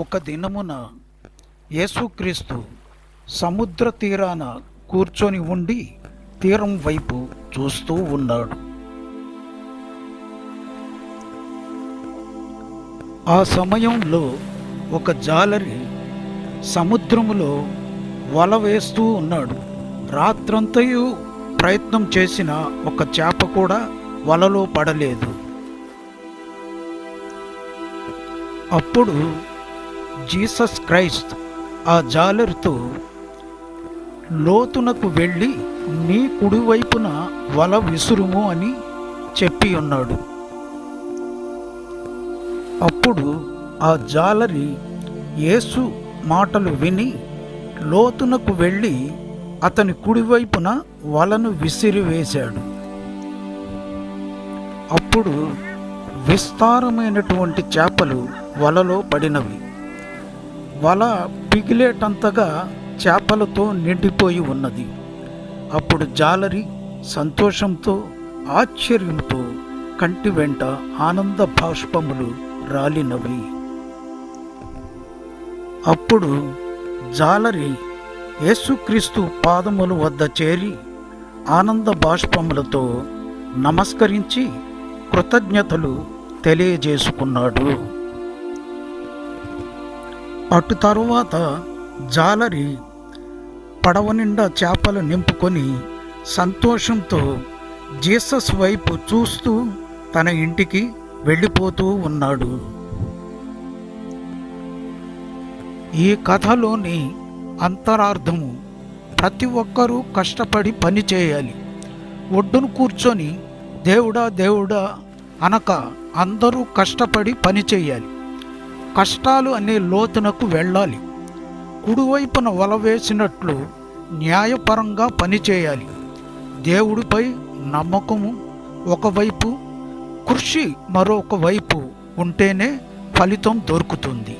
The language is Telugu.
ఒక దినమున యేసుక్రీస్తు సముద్ర తీరాన కూర్చొని ఉండి తీరం వైపు చూస్తూ ఉన్నాడు. ఆ సమయంలో ఒక జాలరి సముద్రములో వల వేస్తూ ఉన్నాడు. రాత్రంతయు ప్రయత్నం చేసిన ఒక చేప కూడా వలలో పడలేదు. అప్పుడు జీసస్ క్రైస్త్ ఆ జాలరితో లోతునకు వెళ్ళి నీ కుడివైపున వల విసురుము అని చెప్పి ఉన్నాడు. అప్పుడు ఆ జాలరి యేసు మాటలు విని లోతునకు వెళ్ళి అతని కుడివైపున వలను విసిరివేశాడు. అప్పుడు విస్తారమైనటువంటి చేపలు వలలో పడినవి. వల పిగిలేటంతగా చేపలతో నిండిపోయి ఉన్నది. అప్పుడు జాలరి సంతోషంతో ఆశ్చర్యంతో కంటి వెంట ఆనంద బాష్పములు రాలినవి. అప్పుడు జాలరి యేసుక్రీస్తు పాదముల వద్ద చేరి ఆనంద బాష్పములతో నమస్కరించి కృతజ్ఞతలు తెలియజేసుకున్నాడు. అటు తరువాత జాలరి పడవ నిండా చేపలు నింపుకొని సంతోషంతో జీసస్ వైపు చూస్తూ తన ఇంటికి వెళ్ళిపోతూ ఉన్నాడు. ఈ కథలోని అంతరార్థము ప్రతి ఒక్కరూ కష్టపడి పని చేయాలి. ఒడ్డును కూర్చొని దేవుడా దేవుడా అనక అందరూ కష్టపడి పని చేయాలి. కష్టాలు అనే లోతునకు వెళ్ళాలి. కుడివైపున వల వేసినట్లు న్యాయపరంగా పనిచేయాలి. దేవుడిపై నమ్మకము ఒకవైపు కృషి మరొక వైపు ఉంటేనే ఫలితం దొరుకుతుంది.